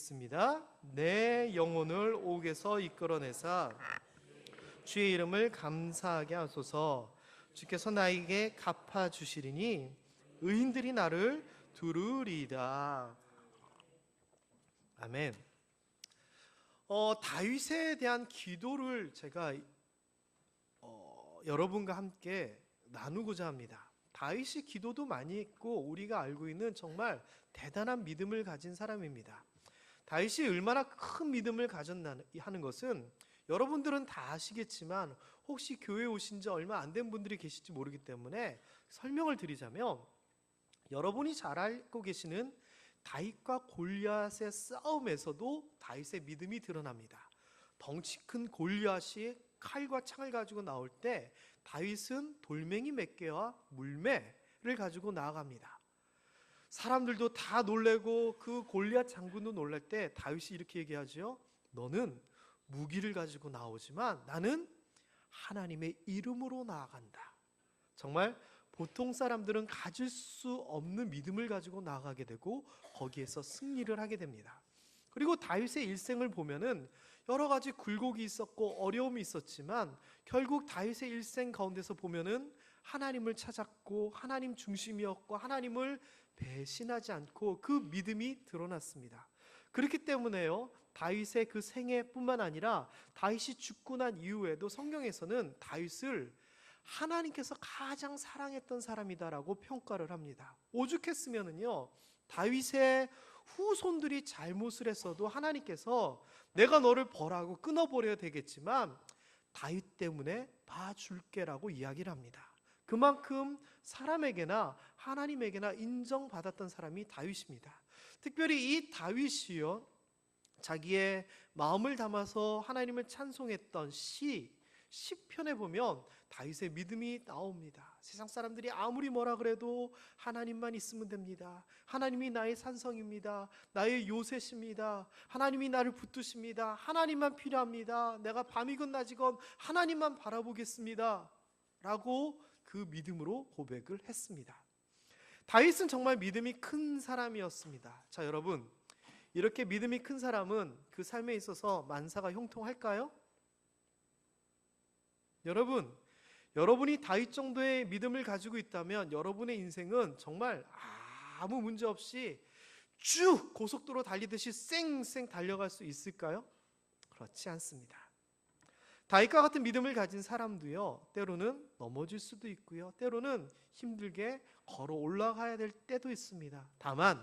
읽겠습니다. 내 영혼을 옥에서 이끌어내사 주의 이름을 감사하게 하소서. 주께서 나에게 갚아 주시리니 의인들이 나를 두루리다. 아멘. 어, 다윗에 대한 기도를 제가 어, 여러분과 함께 나누고자 합니다. 다윗이 기도도 많이 했고 우리가 알고 있는 정말 대단한 믿음을 가진 사람입니다. 다윗이 얼마나 큰 믿음을 가졌나 하는 것은 여러분들은 다 아시겠지만 혹시 교회 오신 지 얼마 안 된 분들이 계실지 모르기 때문에 설명을 드리자면 여러분이 잘 알고 계시는 다윗과 골리앗의 싸움에서도 다윗의 믿음이 드러납니다. 덩치 큰 골리앗이 칼과 창을 가지고 나올 때 다윗은 돌멩이 몇 개와 물매를 가지고 나아갑니다. 사람들도 다 놀래고 그 골리앗 장군도 놀랄 때 다윗이 이렇게 얘기하죠. 너는 무기를 가지고 나오지만 나는 하나님의 이름으로 나아간다. 정말 보통 사람들은 가질 수 없는 믿음을 가지고 나아가게 되고 거기에서 승리를 하게 됩니다. 그리고 다윗의 일생을 보면은 여러 가지 굴곡이 있었고 어려움이 있었지만 결국 다윗의 일생 가운데서 보면은 하나님을 찾았고 하나님 중심이었고 하나님을 배신하지 않고 그 믿음이 드러났습니다. 그렇기 때문에요. 다윗의 그 생애뿐만 아니라 다윗이 죽고 난 이후에도 성경에서는 다윗을 하나님께서 가장 사랑했던 사람이다라고 평가를 합니다. 오죽했으면은요. 다윗의 후손들이 잘못을 했어도 하나님께서 내가 너를 벌하고 끊어버려야 되겠지만 다윗 때문에 봐줄게라고 이야기를 합니다. 그만큼 사람에게나 하나님에게나 인정받았던 사람이 다윗입니다. 특별히 이 다윗이요 자기의 마음을 담아서 하나님을 찬송했던 시 시편에 보면 다윗의 믿음이 나옵니다. 세상 사람들이 아무리 뭐라 그래도 하나님만 있으면 됩니다. 하나님이 나의 산성입니다. 나의 요새십니다. 하나님이 나를 붙드십니다. 하나님만 필요합니다. 내가 밤이건 낮이건 하나님만 바라보겠습니다. 라고 그 믿음으로 고백을 했습니다. 다윗은 정말 믿음이 큰 사람이었습니다. 자, 여러분. 이렇게 믿음이 큰 사람은 그 삶에 있어서 만사가 형통할까요? 여러분, 여러분이 다윗 정도의 믿음을 가지고 있다면 여러분의 인생은 정말 아무 문제 없이 쭉 고속도로 달리듯이 쌩쌩 달려갈 수 있을까요? 그렇지 않습니다. 다윗과 같은 믿음을 가진 사람도요, 때로는 넘어질 수도 있고요, 때로는 힘들게 걸어 올라가야 될 때도 있습니다. 다만,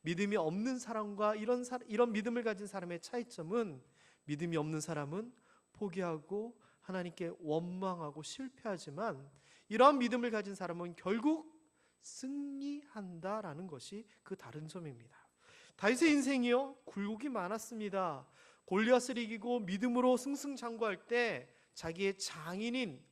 믿음이 없는 사람과 이런, 사, 이런 믿음을 가진 사람의 차이점은 믿음이 없는 사람은 포기하고 하나님께 원망하고 실패하지만 이러한 믿음을 가진 사람은 결국 승리한다라는 것이 그 다른 점입니다. 다윗의 인생이요 굴곡이 많았습니다. 골리앗을 이기고 믿음으로 승승장구할 때 자기의 장인인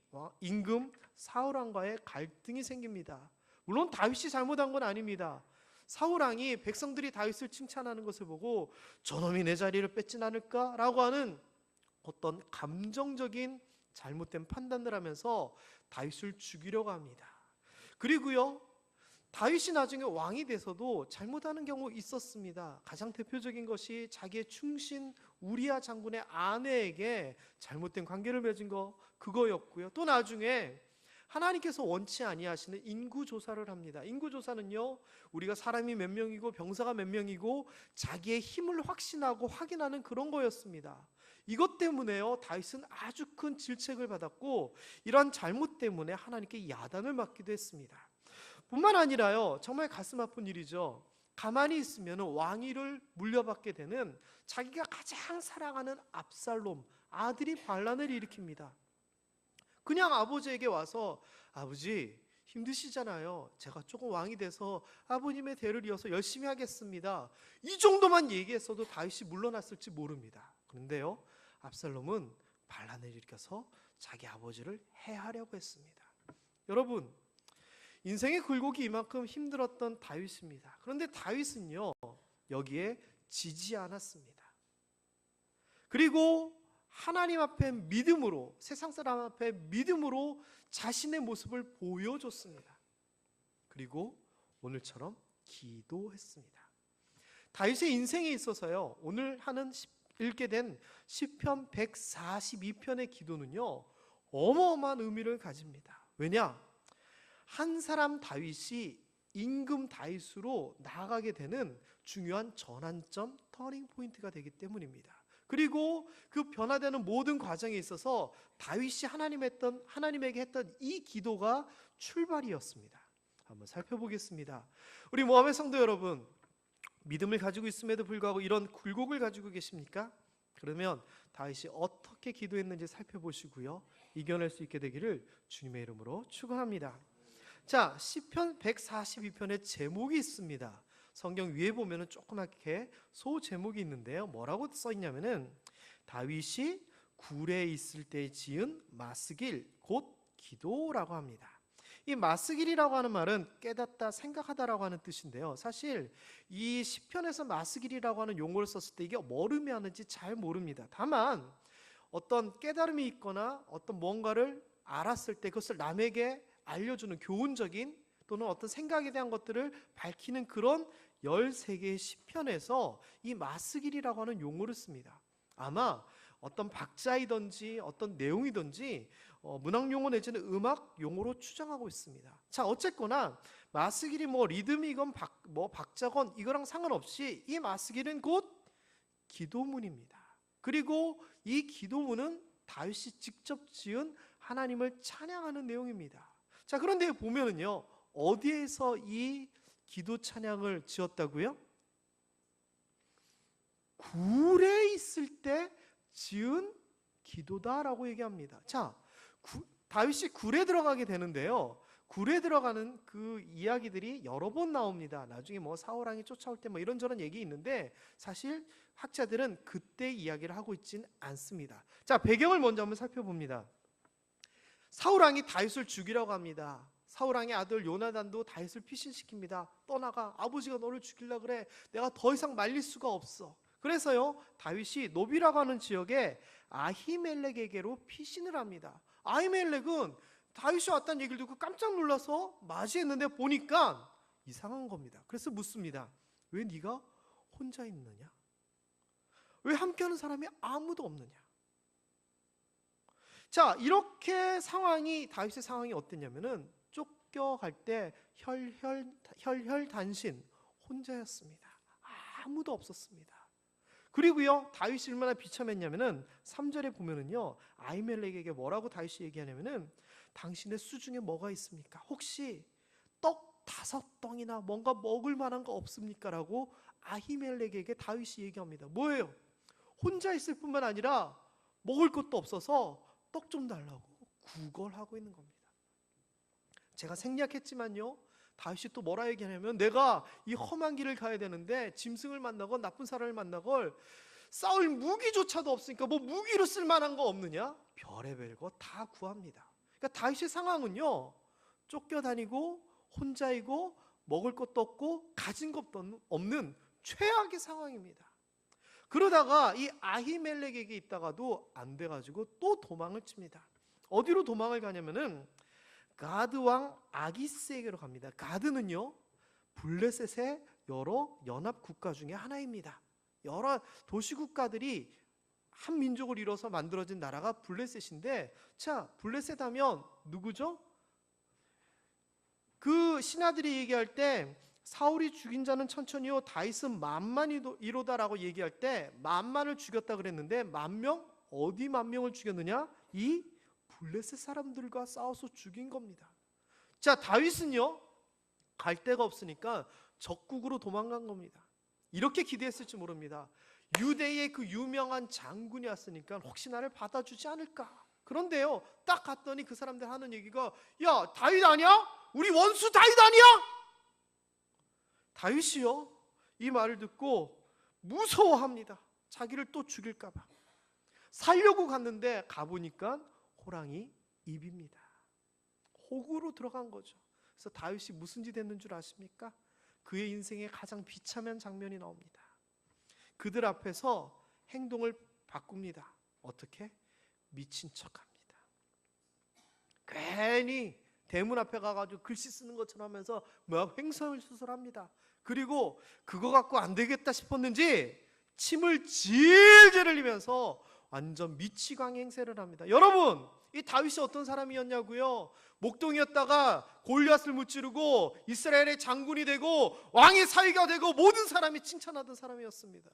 임금 사울 왕과의 갈등이 생깁니다. 물론 다윗이 잘못한 건 아닙니다. 사울 왕이 백성들이 다윗을 칭찬하는 것을 보고 저놈이 내 자리를 뺏진 않을까라고 하는 어떤 감정적인 잘못된 판단을 하면서 다윗을 죽이려고 합니다. 그리고요. 다윗이 나중에 왕이 돼서도 잘못하는 경우 있었습니다. 가장 대표적인 것이 자기의 충신 우리아 장군의 아내에게 잘못된 관계를 맺은 거 그거였고요. 또 나중에 하나님께서 원치 아니하시는 인구 조사를 합니다. 인구 조사는요. 우리가 사람이 몇 명이고 병사가 몇 명이고 자기의 힘을 확신하고 확인하는 그런 거였습니다. 이것 때문에요. 다윗은 아주 큰 질책을 받았고 이러한 잘못 때문에 하나님께 야단을 맞기도 했습니다. 뿐만 아니라요. 정말 가슴 아픈 일이죠. 가만히 있으면 왕위를 물려받게 되는 자기가 가장 사랑하는 압살롬 아들이 반란을 일으킵니다. 그냥 아버지에게 와서 아버지 힘드시잖아요. 제가 조금 왕이 돼서 아버님의 대를 이어서 열심히 하겠습니다. 이 정도만 얘기했어도 다윗이 물러났을지 모릅니다. 그런데요. 압살롬은 반란을 일으켜서 자기 아버지를 해하려고 했습니다. 여러분, 인생의 굴곡이 이만큼 힘들었던 다윗입니다. 그런데 다윗은요, 여기에 지지 않았습니다. 그리고 하나님 앞에 믿음으로, 세상 사람 앞에 믿음으로 자신의 모습을 보여줬습니다. 그리고 오늘처럼 기도했습니다. 다윗의 인생에 있어서요. 오늘 하는 시- 읽게 된 시편 142편의 기도는요. 어마어마한 의미를 가집니다. 왜냐? 한 사람 다윗이 임금 다윗으로 나아가게 되는 중요한 전환점 터닝 포인트가 되기 때문입니다. 그리고 그 변화되는 모든 과정에 있어서 다윗이 하나님 했던 하나님에게 했던 이 기도가 출발이었습니다. 한번 살펴보겠습니다. 우리 모함의 성도 여러분, 믿음을 가지고 있음에도 불구하고 이런 굴곡을 가지고 계십니까? 그러면 다윗이 어떻게 기도했는지 살펴보시고요. 이겨낼 수 있게 되기를 주님의 이름으로 축원합니다. 자, 시편 142편의 제목이 있습니다. 성경 위에 보면은 조그맣게 소 제목이 있는데요. 뭐라고 써 있냐면은 다윗이 굴에 있을 때 지은 마스길 곧 기도라고 합니다. 이 마스길이라고 하는 말은 깨닫다 생각하다라고 하는 뜻인데요. 사실 이 시편에서 마스길이라고 하는 용어를 썼을 때 이게 뭘 의미하는지 잘 모릅니다. 다만 어떤 깨달음이 있거나 어떤 뭔가를 알았을 때 그것을 남에게 알려주는 교훈적인 또는 어떤 생각에 대한 것들을 밝히는 그런 13개의 시편에서 이 마스길이라고 하는 용어를 씁니다. 아마 어떤 박자이든지 어떤 내용이든지 어, 문학 용어 내지는 음악 용어로 추정하고 있습니다. 자, 어쨌거나 마스길이 뭐 리듬이건 박, 뭐 박자건 이거랑 상관없이 이 마스길은 곧 기도문입니다. 그리고 이 기도문은 다윗이 직접 지은 하나님을 찬양하는 내용입니다. 자, 그런데 보면은요. 어디에서 이 기도 찬양을 지었다고요? 굴에 있을 때 지은 기도다라고 얘기합니다. 자, 구- 다윗이 굴에 들어가게 되는데요. 굴에 들어가는 그 이야기들이 여러 번 나옵니다. 나중에 뭐 사울왕이 쫓아올 때 뭐 이런저런 얘기 있는데 사실 학자들은 그때 이야기를 하고 있진 않습니다. 자, 배경을 먼저 한번 살펴봅니다. 사울 왕이 다윗을 죽이라고 합니다. 사울 왕의 아들 요나단도 다윗을 피신시킵니다. 떠나가 아버지가 너를 죽일라 그래. 내가 더 이상 말릴 수가 없어. 그래서요 다윗이 노비라고 하는 지역에 아히멜렉에게로 피신을 합니다. 아히멜렉은 다윗이 왔다는 얘기를 듣고 깜짝 놀라서 맞이했는데 보니까 이상한 겁니다. 그래서 묻습니다. 왜 네가 혼자 있느냐? 왜 함께하는 사람이 아무도 없느냐? 자 이렇게 상황이 다윗의 상황이 어땠냐면은 쫓겨갈 때 혈혈 혈혈 단신 혼자였습니다. 아무도 없었습니다. 그리고요 다윗이 얼마나 비참했냐면은 3절에 보면은요 아이멜렉에게 뭐라고 다윗이 얘기하냐면은 당신의 수중에 뭐가 있습니까? 혹시 떡 다섯 덩이나 뭔가 먹을 만한 거 없습니까라고 아히멜렉에게 다윗이 얘기합니다. 뭐예요? 혼자 있을 뿐만 아니라 먹을 것도 없어서 떡 좀 달라고 구걸하고 있는 겁니다. 제가 생략했지만요. 다윗이 또 뭐라 얘기하냐면 내가 이 험한 길을 가야 되는데 짐승을 만나건 나쁜 사람을 만나걸 싸울 무기조차도 없으니까 뭐 무기로 쓸 만한 거 없느냐? 별의별 거 다 구합니다. 그러니까 다윗의 상황은요. 쫓겨다니고 혼자이고 먹을 것도 없고 가진 것도 없는 최악의 상황입니다. 그러다가 이 아히멜렉에게 있다가도 안 돼가지고 또 도망을 칩니다. 어디로 도망을 가냐면은 가드 왕 아기스에게로 갑니다. 가드는요 블레셋의 여러 연합 국가 중에 하나입니다. 여러 도시 국가들이 한 민족을 이뤄서 만들어진 나라가 블레셋인데 자 블레셋 하면 누구죠? 그 신하들이 얘기할 때 사울이 죽인 자는 천천히요 다윗은 만만 이로다라고 얘기할 때 만만을 죽였다 그랬는데 만명 어디 만 명을 죽였느냐? 이 블레셋 사람들과 싸워서 죽인 겁니다. 자 다윗은요 갈 데가 없으니까 적국으로 도망간 겁니다. 이렇게 기대했을지 모릅니다. 유대의 그 유명한 장군이 왔으니까 혹시 나를 받아주지 않을까? 그런데요 딱 갔더니 그 사람들 하는 얘기가 야 다윗 아니야? 우리 원수 다윗 아니야? 다윗이요 이 말을 듣고 무서워합니다. 자기를 또 죽일까봐 살려고 갔는데 가보니까 호랑이 입입니다. 호구로 들어간 거죠. 그래서 다윗이 무슨 짓 했는 줄 아십니까? 그의 인생에 가장 비참한 장면이 나옵니다. 그들 앞에서 행동을 바꿉니다. 어떻게? 미친 척합니다. 괜히 대문 앞에 가가지고 글씨 쓰는 것처럼 하면서 막 횡설수설합니다. 그리고 그거 갖고 안 되겠다 싶었는지 침을 질질 흘리면서 완전 미치광이 행세를 합니다. 여러분, 이 다윗이 어떤 사람이었냐고요? 목동이었다가 골리앗을 무찌르고 이스라엘의 장군이 되고 왕의 사위가 되고 모든 사람이 칭찬하던 사람이었습니다.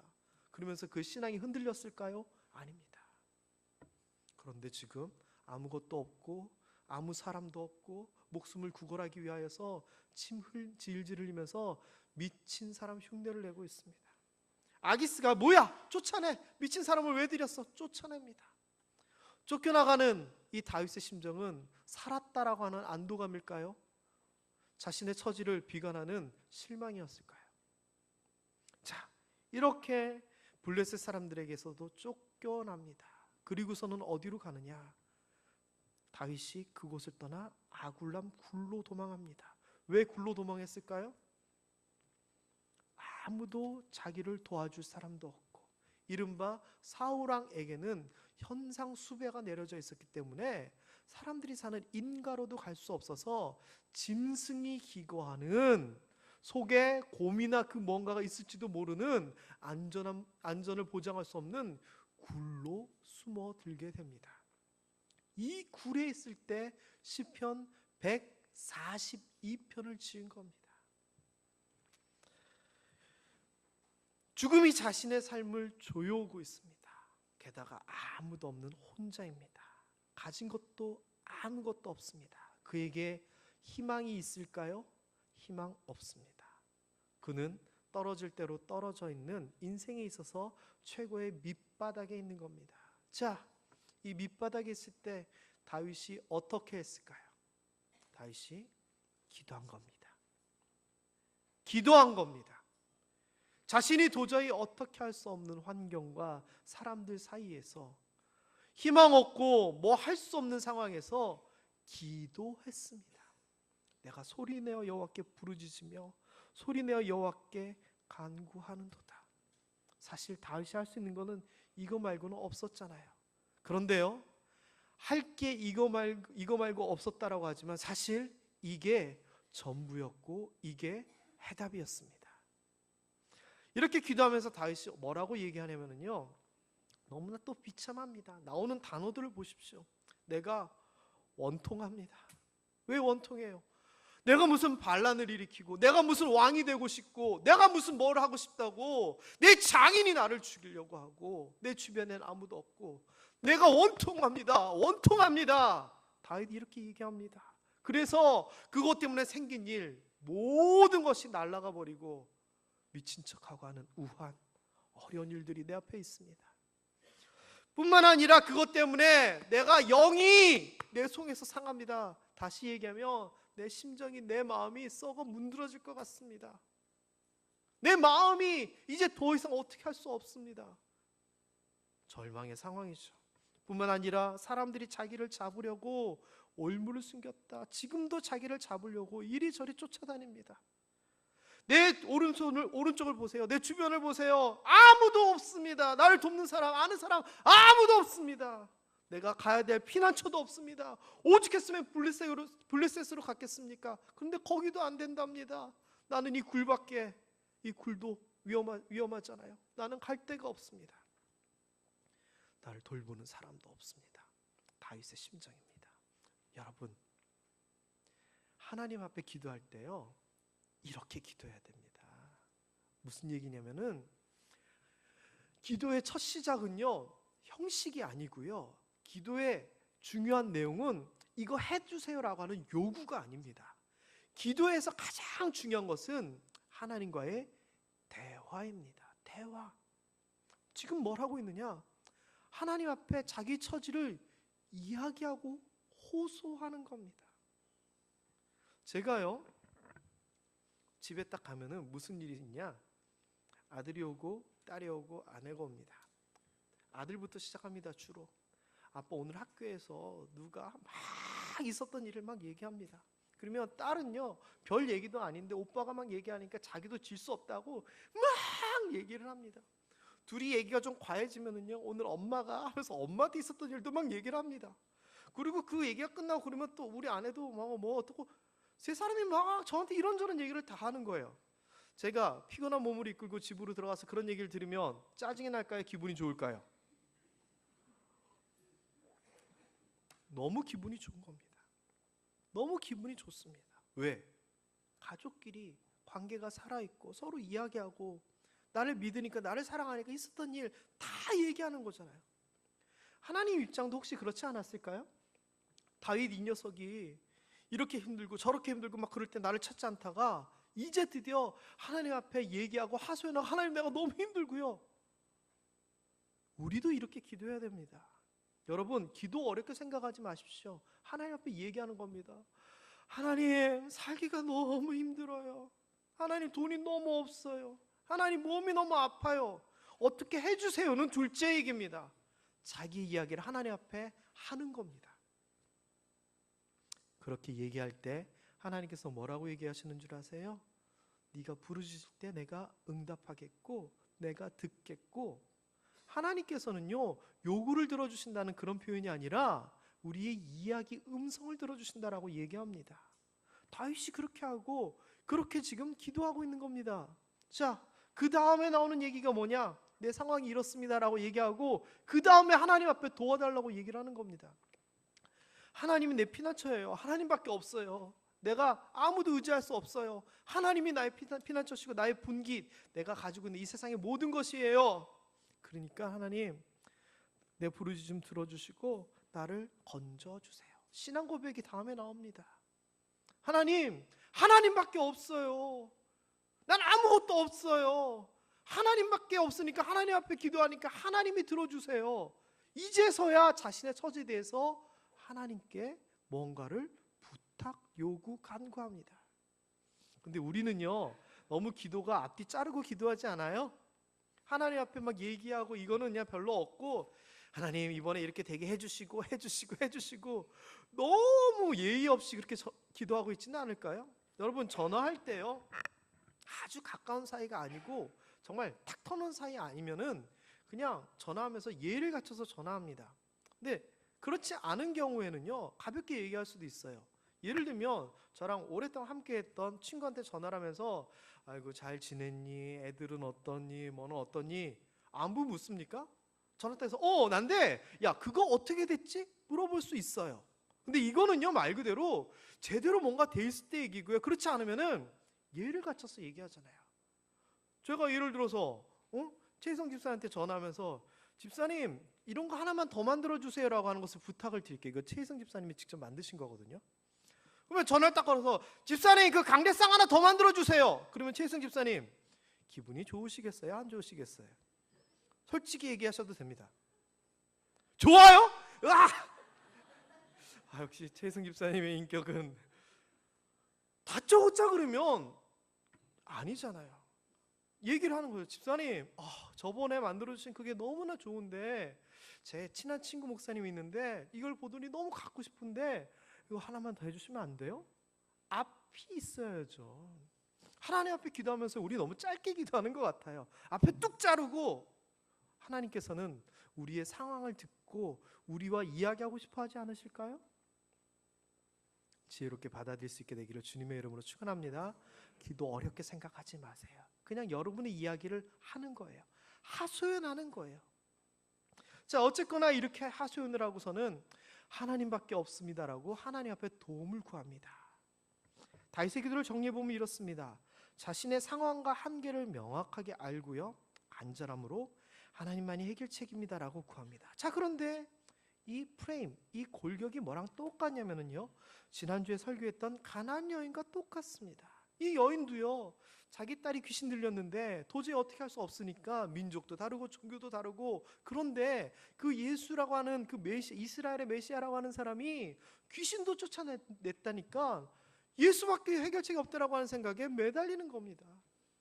그러면서 그 신앙이 흔들렸을까요? 아닙니다. 그런데 지금 아무것도 없고 아무 사람도 없고 목숨을 구걸하기 위하여서 침 흘, 질질 흘리면서 미친 사람 흉내를 내고 있습니다. 아기스가 뭐야? 쫓아내. 미친 사람을 왜 들였어? 쫓아냅니다. 쫓겨나가는 이 다윗의 심정은 살았다라고 하는 안도감일까요? 자신의 처지를 비관하는 실망이었을까요? 자, 이렇게 블레셋 사람들에게서도 쫓겨납니다. 그리고서는 어디로 가느냐? 다윗이 그곳을 떠나 아굴람 굴로 도망합니다. 왜 굴로 도망했을까요? 아무도 자기를 도와줄 사람도 없고 이른바 사우랑에게는 현상 수배가 내려져 있었기 때문에 사람들이 사는 인가로도 갈 수 없어서 짐승이 기거하는 속에 곰이나 그 뭔가가 있을지도 모르는 안전한 안전을 보장할 수 없는 굴로 숨어 들게 됩니다. 이 굴에 있을 때 시편 142편을 지은 겁니다. 죽음이 자신의 삶을 조여오고 있습니다. 게다가 아무도 없는 혼자입니다. 가진 것도 아무것도 없습니다. 그에게 희망이 있을까요? 희망 없습니다. 그는 떨어질 대로 떨어져 있는 인생에 있어서 최고의 밑바닥에 있는 겁니다. 자, 이 밑바닥에 있을 때 다윗이 어떻게 했을까요? 다윗이 기도한 겁니다. 기도한 겁니다. 자신이 도저히 어떻게 할 수 없는 환경과 사람들 사이에서 희망 없고 뭐 할 수 없는 상황에서 기도했습니다. 내가 소리내어 여호와께 부르짖으며 소리내어 여호와께 간구하는도다. 사실 다윗이 할 수 있는 거는 이거 말고는 없었잖아요. 그런데요. 할 게 이거 말 이거 말고 없었다라고 하지만 사실 이게 전부였고 이게 해답이었습니다. 이렇게 기도하면서 다윗이 뭐라고 얘기하냐면요. 너무나 또 비참합니다. 나오는 단어들을 보십시오. 내가 원통합니다. 왜 원통해요? 내가 무슨 반란을 일으키고 내가 무슨 왕이 되고 싶고 내가 무슨 뭘 하고 싶다고 내 장인이 나를 죽이려고 하고 내 주변엔 아무도 없고 내가 원통합니다. 원통합니다. 다윗이 이렇게 얘기합니다. 그래서 그것 때문에 생긴 일 모든 것이 날아가 버리고 미친 척하고 하는 우한 어려운 일들이 내 앞에 있습니다. 뿐만 아니라 그것 때문에 내가 영이 내 속에서 상합니다. 다시 얘기하면 내 심정이 내 마음이 썩어 문드러질 것 같습니다. 내 마음이 이제 더 이상 어떻게 할 수 없습니다. 절망의 상황이죠. 뿐만 아니라 사람들이 자기를 잡으려고 올무를 숨겼다. 지금도 자기를 잡으려고 이리저리 쫓아다닙니다. 내 오른손을 오른쪽을 보세요. 내 주변을 보세요. 아무도 없습니다. 나를 돕는 사람, 아는 사람 아무도 없습니다. 내가 가야 될 피난처도 없습니다. 오죽했으면 블레셋으로, 블레셋으로 갔겠습니까? 그런데 거기도 안 된답니다. 나는 이 굴밖에 이 굴도 위험하, 위험하잖아요. 나는 갈 데가 없습니다. 나를 돌보는 사람도 없습니다. 다윗의 심정입니다. 여러분 하나님 앞에 기도할 때요. 이렇게 기도해야 됩니다. 무슨 얘기냐면은 기도의 첫 시작은요. 형식이 아니고요. 기도의 중요한 내용은 이거 해 주세요라고 하는 요구가 아닙니다. 기도에서 가장 중요한 것은 하나님과의 대화입니다. 대화. 지금 뭘 하고 있느냐? 하나님 앞에 자기 처지를 이야기하고 호소하는 겁니다. 제가요, 집에 딱 가면은 무슨 일이 있냐? 아들이 오고 딸이 오고 아내가 옵니다. 아들부터 시작합니다. 주로 아빠 오늘 학교에서 누가 막 있었던 일을 막 얘기합니다. 그러면 딸은요 별 얘기도 아닌데 오빠가 막 얘기하니까 자기도 질 수 없다고 막 얘기를 합니다. 둘이 얘기가 좀 과해지면은요 오늘 엄마가 하면서 엄마한테 있었던 일도 막 얘기를 합니다. 그리고 그 얘기가 끝나고 그러면 또 우리 아내도 막 뭐 어떻고 세 사람이 막 저한테 이런저런 얘기를 다 하는 거예요. 제가 피곤한 몸을 이끌고 집으로 들어가서 그런 얘기를 들으면 짜증이 날까요? 기분이 좋을까요? 너무 기분이 좋은 겁니다. 너무 기분이 좋습니다. 왜? 가족끼리 관계가 살아있고 서로 이야기하고 나를 믿으니까 나를 사랑하니까 있었던 일 다 얘기하는 거잖아요. 하나님 입장도 혹시 그렇지 않았을까요? 다윗 이 녀석이 이렇게 힘들고 저렇게 힘들고 막 그럴 때 나를 찾지 않다가 이제 드디어 하나님 앞에 얘기하고 하소연하고 하나님 내가 너무 힘들고요. 우리도 이렇게 기도해야 됩니다. 여러분 기도 어렵게 생각하지 마십시오. 하나님 앞에 얘기하는 겁니다. 하나님 살기가 너무 힘들어요. 하나님 돈이 너무 없어요. 하나님 몸이 너무 아파요. 어떻게 해주세요는 둘째 얘기입니다. 자기 이야기를 하나님 앞에 하는 겁니다. 그렇게 얘기할 때 하나님께서 뭐라고 얘기하시는 줄 아세요? 네가 부르실 때 내가 응답하겠고 내가 듣겠고 하나님께서는요 요구를 들어주신다는 그런 표현이 아니라 우리의 이야기 음성을 들어주신다라고 얘기합니다. 다윗이 그렇게 하고 그렇게 지금 기도하고 있는 겁니다. 자, 그 다음에 나오는 얘기가 뭐냐? 내 상황이 이렇습니다라고 얘기하고 그 다음에 하나님 앞에 도와달라고 얘기를 하는 겁니다. 하나님이 내 피난처예요. 하나님밖에 없어요. 내가 아무도 의지할 수 없어요. 하나님이 나의 피난, 피난처시고 나의 분깃, 내가 가지고 있는 이 세상의 모든 것이에요. 그러니까 하나님 내 부르짖음 좀 들어주시고 나를 건져 주세요. 신앙 고백이 다음에 나옵니다. 하나님, 하나님밖에 없어요. 난 아무것도 없어요. 하나님밖에 없으니까 하나님 앞에 기도하니까 하나님이 들어주세요. 이제서야 자신의 처지에 대해서 하나님께 뭔가를 부탁, 요구, 간구합니다. 근데 우리는요, 너무 기도가 앞뒤 자르고 기도하지 않아요? 하나님 앞에 막 얘기하고 이거는 그냥 별로 없고 하나님 이번에 이렇게 되게 해주시고 해주시고 해주시고 너무 예의 없이 그렇게 저- 기도하고 있지는 않을까요? 여러분 전화할 때요 아주 가까운 사이가 아니고 정말 탁 터는 사이 아니면은 그냥 전화하면서 예를 갖춰서 전화합니다. 근데 그렇지 않은 경우에는요 가볍게 얘기할 수도 있어요. 예를 들면 저랑 오랫동안 함께했던 친구한테 전화를 하면서 아이고 잘 지냈니? 애들은 어떠니? 뭐는 어떠니? 안부 묻습니까? 전화 해서 어 난데 야 그거 어떻게 됐지? 물어볼 수 있어요. 근데 이거는요 말 그대로 제대로 뭔가 돼 있을 때 얘기고요. 그렇지 않으면은 예를 갖춰서 얘기하잖아요. 제가 예를 들어서 어? 최희성 집사한테 전화하면서 집사님 이런 거 하나만 더 만들어 주세요라고 하는 것을 부탁을 드릴게요. 이거 최희성 집사님이 직접 만드신 거거든요. 그러면 전화를 딱 걸어서 집사님 그 강대상 하나 더 만들어 주세요. 그러면 최희성 집사님 기분이 좋으시겠어요? 안 좋으시겠어요? 솔직히 얘기하셔도 됩니다. 좋아요? 으아! 아, 역시 최희성 집사님의 인격은 다짜고짜 그러면 아니잖아요. 얘기를 하는 거예요. 집사님, 아, 저번에 만들어주신 그게 너무나 좋은데 제 친한 친구 목사님이 있는데 이걸 보더니 너무 갖고 싶은데 이거 하나만 더 해주시면 안 돼요? 앞이 있어야죠. 하나님 앞에 기도하면서 우리 너무 짧게 기도하는 것 같아요. 앞에 뚝 자르고 하나님께서는 우리의 상황을 듣고 우리와 이야기하고 싶어 하지 않으실까요? 지혜롭게 받아들일 수 있게 되기를 주님의 이름으로 축원합니다. 기도 어렵게 생각하지 마세요. 그냥 여러분의 이야기를 하는 거예요. 하소연하는 거예요. 자, 어쨌거나 이렇게 하소연을 하고서는 하나님밖에 없습니다라고 하나님 앞에 도움을 구합니다. 다윗의 기도를 정리해 보면 이렇습니다. 자신의 상황과 한계를 명확하게 알고요. 간절함으로 하나님만이 해결책입니다라고 구합니다. 자, 그런데 이 프레임, 이 골격이 뭐랑 똑같냐면은요. 지난주에 설교했던 가나안 여인과 똑같습니다. 이 여인도요. 자기 딸이 귀신 들렸는데 도저히 어떻게 할 수 없으니까 민족도 다르고 종교도 다르고 그런데 그 예수라고 하는 그 메시 이스라엘의 메시아라고 하는 사람이 귀신도 쫓아냈다니까 예수밖에 해결책이 없다라고 하는 생각에 매달리는 겁니다.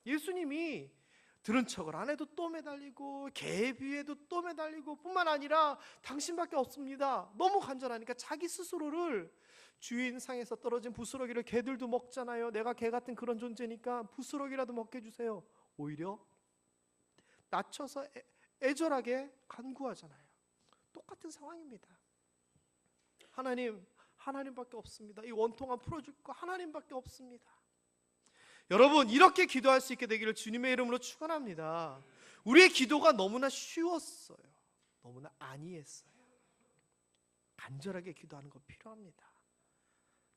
예수님이 들은 척을 안 해도 또 매달리고 개비에도 또 매달리고 뿐만 아니라 당신밖에 없습니다. 너무 간절하니까 자기 스스로를 주인 상에서 떨어진 부스러기를 개들도 먹잖아요. 내가 개 같은 그런 존재니까 부스러기라도 먹게 해주세요. 오히려 낮춰서 애, 애절하게 간구하잖아요. 똑같은 상황입니다. 하나님, 하나님밖에 없습니다. 이 원통함 풀어줄 거 하나님밖에 없습니다. 여러분 이렇게 기도할 수 있게 되기를 주님의 이름으로 축원합니다. 우리의 기도가 너무나 쉬웠어요. 너무나 안이했어요. 간절하게 기도하는 거 필요합니다.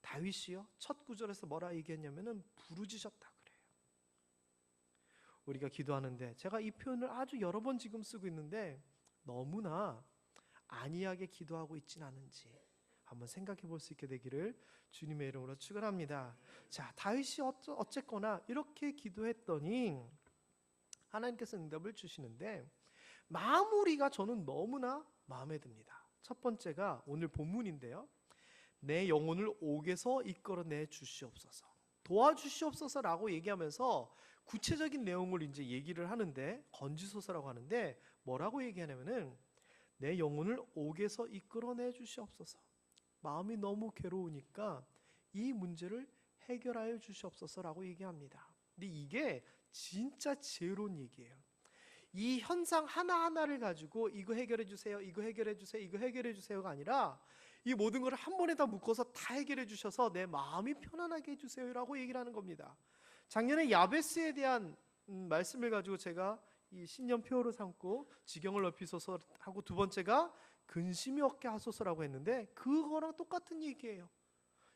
다윗이요 첫 구절에서 뭐라 얘기했냐면은 부르짖었다 그래요. 우리가 기도하는데 제가 이 표현을 아주 여러 번 지금 쓰고 있는데 너무나 안이하게 기도하고 있진 않은지 한번 생각해 볼 수 있게 되기를 주님의 이름으로 축원합니다. 자, 다윗이 어쨌거나 이렇게 기도했더니 하나님께서 응답을 주시는데 마무리가 저는 너무나 마음에 듭니다. 첫 번째가 오늘 본문인데요. 내 영혼을 옥에서 이끌어내 주시옵소서. 도와주시옵소서라고 얘기하면서 구체적인 내용을 이제 얘기를 하는데 건지소서라고 하는데 뭐라고 얘기하냐면은 내 영혼을 옥에서 이끌어내 주시옵소서. 마음이 너무 괴로우니까 이 문제를 해결하여 주시옵소서라고 얘기합니다. 근데 이게 진짜 지혜로운 얘기예요. 이 현상 하나하나를 가지고 이거 해결해 주세요. 이거 해결해 주세요. 이거 해결해 주세요가 아니라 이 모든 걸 한 번에 다 묶어서 다 해결해 주셔서 내 마음이 편안하게 해 주세요라고 얘기를 하는 겁니다. 작년에 야베스에 대한 음, 말씀을 가지고 제가 이 신년표로 삼고 지경을 넓히소서 하고 두 번째가 근심이 없게 하소서라고 했는데 그거랑 똑같은 얘기예요.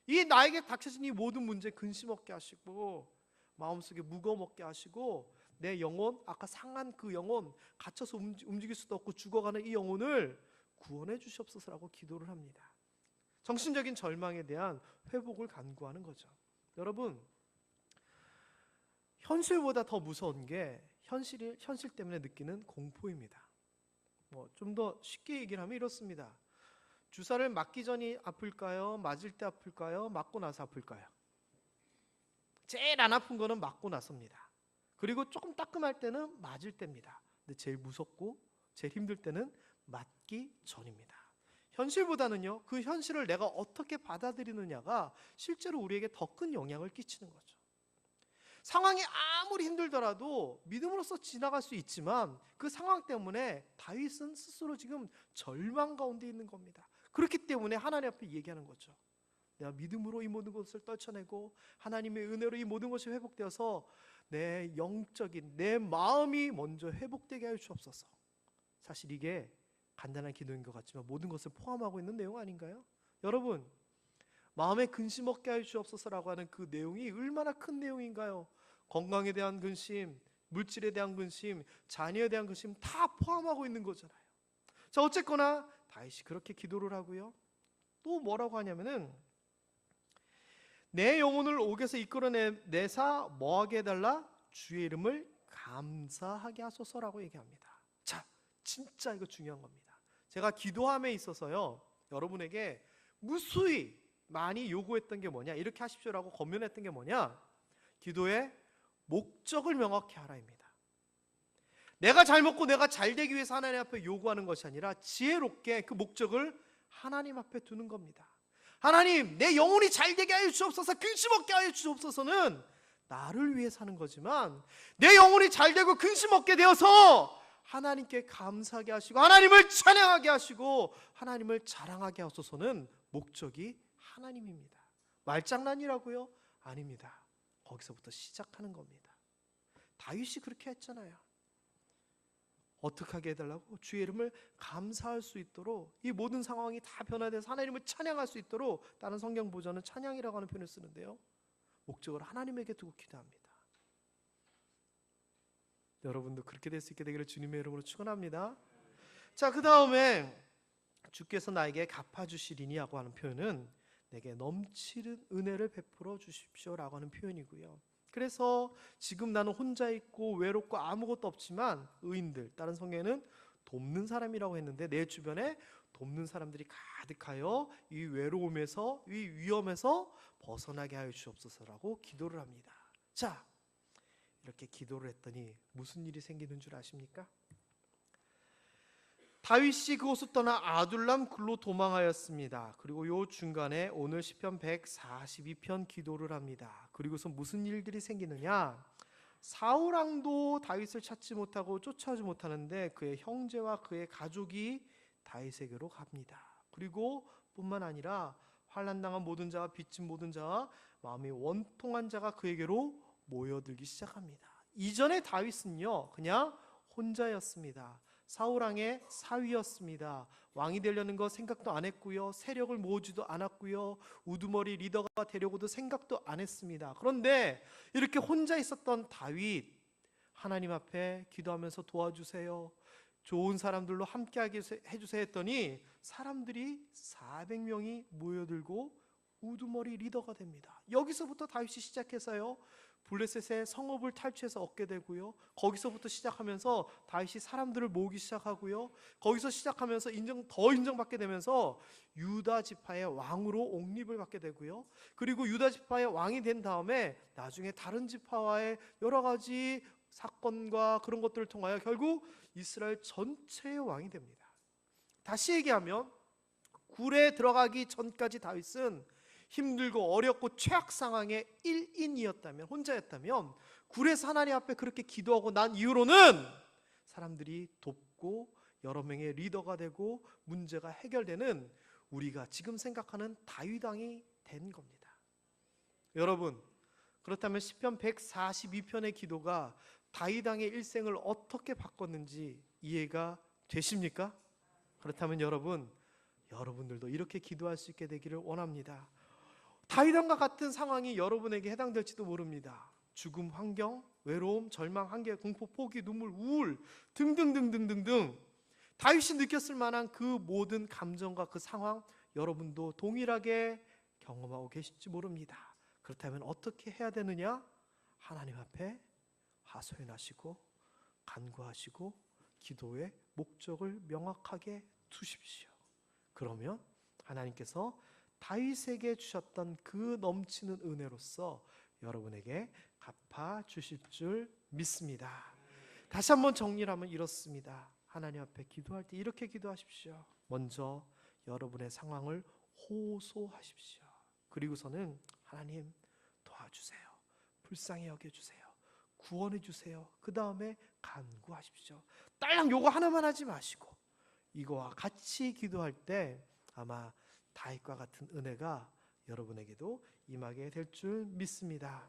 이 나에게 닥쳐진 이 모든 문제 근심 없게 하시고 마음속에 무거움 없게 하시고 내 영혼 아까 상한 그 영혼 갇혀서 움직- 움직일 수도 없고 죽어가는 이 영혼을 구원해 주시옵소서라고 기도를 합니다. 정신적인 절망에 대한 회복을 간구하는 거죠. 여러분 현실보다 더 무서운 게 현실이 현실 때문에 느끼는 공포입니다. 뭐 좀 더 쉽게 얘기를 하면 이렇습니다. 주사를 맞기 전이 아플까요? 맞을 때 아플까요? 맞고 나서 아플까요? 제일 안 아픈 거는 맞고 나서입니다. 그리고 조금 따끔할 때는 맞을 때입니다. 근데 제일 무섭고 제일 힘들 때는 맞기 전입니다. 현실보다는요, 그 현실을 내가 어떻게 받아들이느냐가 실제로 우리에게 더 큰 영향을 끼치는 거죠. 상황이 아무리 힘들더라도 믿음으로써 지나갈 수 있지만 그 상황 때문에 다윗은 스스로 지금 절망 가운데 있는 겁니다. 그렇기 때문에 하나님 앞에 얘기하는 거죠. 내가 믿음으로 이 모든 것을 떨쳐내고 하나님의 은혜로 이 모든 것이 회복되어서 내 영적인 내 마음이 먼저 회복되게 하여 주옵소서. 사실 이게 간단한 기도인 것 같지만 모든 것을 포함하고 있는 내용 아닌가요? 여러분 마음에 근심 없게 하여 주옵소서라고 하는 그 내용이 얼마나 큰 내용인가요? 건강에 대한 근심, 물질에 대한 근심, 자녀에 대한 근심 다 포함하고 있는 거잖아요. 자 어쨌거나 다윗이 그렇게 기도를 하고요. 또 뭐라고 하냐면은 내 영혼을 옥에서 이끌어내사 뭐하게 해달라 주의 이름을 감사하게 하소서라고 얘기합니다. 자 진짜 이거 중요한 겁니다. 제가 기도함에 있어서요 여러분에게 무수히 많이 요구했던 게 뭐냐 이렇게 하십시오라고 권면했던 게 뭐냐 기도의 목적을 명확히 하라입니다. 내가 잘 먹고 내가 잘 되기 위해서 하나님 앞에 요구하는 것이 아니라 지혜롭게 그 목적을 하나님 앞에 두는 겁니다. 하나님 내 영혼이 잘 되게 하여 주옵소서 근심 없게 하여 주옵소서는 나를 위해 사는 거지만 내 영혼이 잘 되고 근심 없게 되어서 하나님께 감사하게 하시고 하나님을 찬양하게 하시고 하나님을 자랑하게 하소서는 목적이 하나님입니다. 말장난이라고요? 아닙니다. 거기서부터 시작하는 겁니다. 다윗이 그렇게 했잖아요. 어떻게 하게 해달라고? 주의 이름을 감사할 수 있도록 이 모든 상황이 다 변화돼서 하나님을 찬양할 수 있도록 다른 성경 보전은 찬양이라고 하는 표현을 쓰는데요. 목적을 하나님에게 두고 기도합니다. 여러분도 그렇게 될 수 있게 되기를 주님의 이름으로 축원합니다. 자, 그 다음에 주께서 나에게 갚아주시리니하고 하는 표현은 내게 넘치는 은혜를 베풀어 주십시오라고 하는 표현이고요. 그래서 지금 나는 혼자 있고 외롭고 아무것도 없지만 의인들 다른 성경에는 돕는 사람이라고 했는데 내 주변에 돕는 사람들이 가득하여 이 외로움에서 이 위험에서 벗어나게 하여 주옵소서라고 기도를 합니다. 자, 이렇게 기도를 했더니 무슨 일이 생기는 줄 아십니까? 다윗이 그곳을 떠나 아둘람 굴로 도망하였습니다. 그리고 요 중간에 오늘 시편 142편 기도를 합니다. 그리고서 무슨 일들이 생기느냐? 사울 왕도 다윗을 찾지 못하고 쫓아오지 못하는데 그의 형제와 그의 가족이 다윗에게로 갑니다. 그리고 뿐만 아니라 환난 당한 모든 자와 빚진 모든 자와 마음이 원통한 자가 그에게로 모여들기 시작합니다. 이전에 다윗은요, 그냥 혼자였습니다. 사울왕의 사위였습니다. 왕이 되려는 거 생각도 안 했고요. 세력을 모으지도 않았고요. 우두머리 리더가 되려고도 생각도 안 했습니다. 그런데 이렇게 혼자 있었던 다윗 하나님 앞에 기도하면서 도와주세요. 좋은 사람들로 함께하게 해주세요 했더니 사람들이 400명이 모여들고 우두머리 리더가 됩니다. 여기서부터 다윗이 시작해서요. 블레셋의 성읍을 탈취해서 얻게 되고요. 거기서부터 시작하면서 다윗이 사람들을 모으기 시작하고요. 거기서 시작하면서 인정 더 인정받게 되면서 유다 지파의 왕으로 옹립을 받게 되고요. 그리고 유다 지파의 왕이 된 다음에 나중에 다른 지파와의 여러 가지 사건과 그런 것들을 통하여 결국 이스라엘 전체의 왕이 됩니다. 다시 얘기하면 굴에 들어가기 전까지 다윗은 힘들고 어렵고 최악 상황의 1인이었다면 혼자였다면 굴에서 하나님 앞에 그렇게 기도하고 난 이후로는 사람들이 돕고 여러 명의 리더가 되고 문제가 해결되는 우리가 지금 생각하는 다윗왕이 된 겁니다. 여러분 그렇다면 시편 142편의 기도가 다윗왕의 일생을 어떻게 바꿨는지 이해가 되십니까? 그렇다면 여러분 여러분들도 이렇게 기도할 수 있게 되기를 원합니다. 다윗왕과 같은 상황이 여러분에게 해당될지도 모릅니다. 죽음, 환경, 외로움, 절망, 한계, 공포, 포기, 눈물, 우울 등등등등등등 다윗이 느꼈을 만한 그 모든 감정과 그 상황 여러분도 동일하게 경험하고 계실지 모릅니다. 그렇다면 어떻게 해야 되느냐? 하나님 앞에 하소연하시고 간구하시고 기도의 목적을 명확하게 두십시오. 그러면 하나님께서 다윗에게 주셨던 그 넘치는 은혜로서 여러분에게 갚아 주실 줄 믿습니다. 다시 한번 정리를 하면 이렇습니다. 하나님 앞에 기도할 때 이렇게 기도하십시오. 먼저 여러분의 상황을 호소하십시오. 그리고서는 하나님 도와주세요. 불쌍히 여겨주세요. 구원해 주세요. 그 다음에 간구하십시오. 딸랑 요거 하나만 하지 마시고 이거와 같이 기도할 때 아마 다윗과 같은 은혜가 여러분에게도 임하게 될 줄 믿습니다.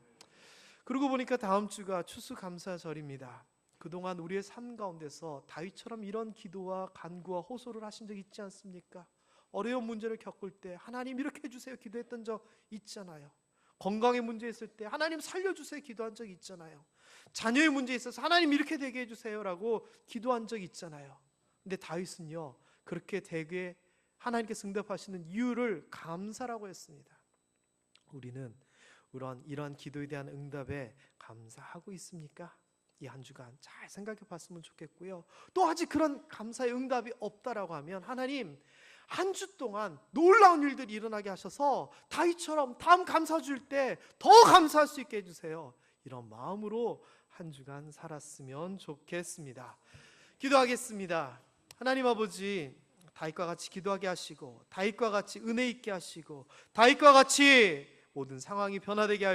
그러고 보니까 다음 주가 추수감사절입니다. 그동안 우리의 삶 가운데서 다윗처럼 이런 기도와 간구와 호소를 하신 적 있지 않습니까? 어려운 문제를 겪을 때 하나님 이렇게 해주세요 기도했던 적 있잖아요. 건강의 문제 있을 때 하나님 살려주세요 기도한 적 있잖아요. 자녀의 문제 있어서 하나님 이렇게 되게 해주세요라고 기도한 적 있잖아요. 근데 다윗은요 그렇게 되게 하나님께 응답하시는 이유를 감사라고 했습니다. 우리는 이러한 이러한 기도에 대한 응답에 감사하고 있습니까? 이 한 주간 잘 생각해 봤으면 좋겠고요. 또 아직 그런 감사의 응답이 없다라고 하면 하나님 한 주 동안 놀라운 일들이 일어나게 하셔서 다윗처럼 다음 감사 줄 때 더 감사할 수 있게 해주세요. 이런 마음으로 한 주간 살았으면 좋겠습니다. 기도하겠습니다. 하나님 아버지 다윗과 같이 기도하게 하시고 다윗과 같이 은혜 있게 하시고 다윗과 같이 모든 상황이 변화되게 하여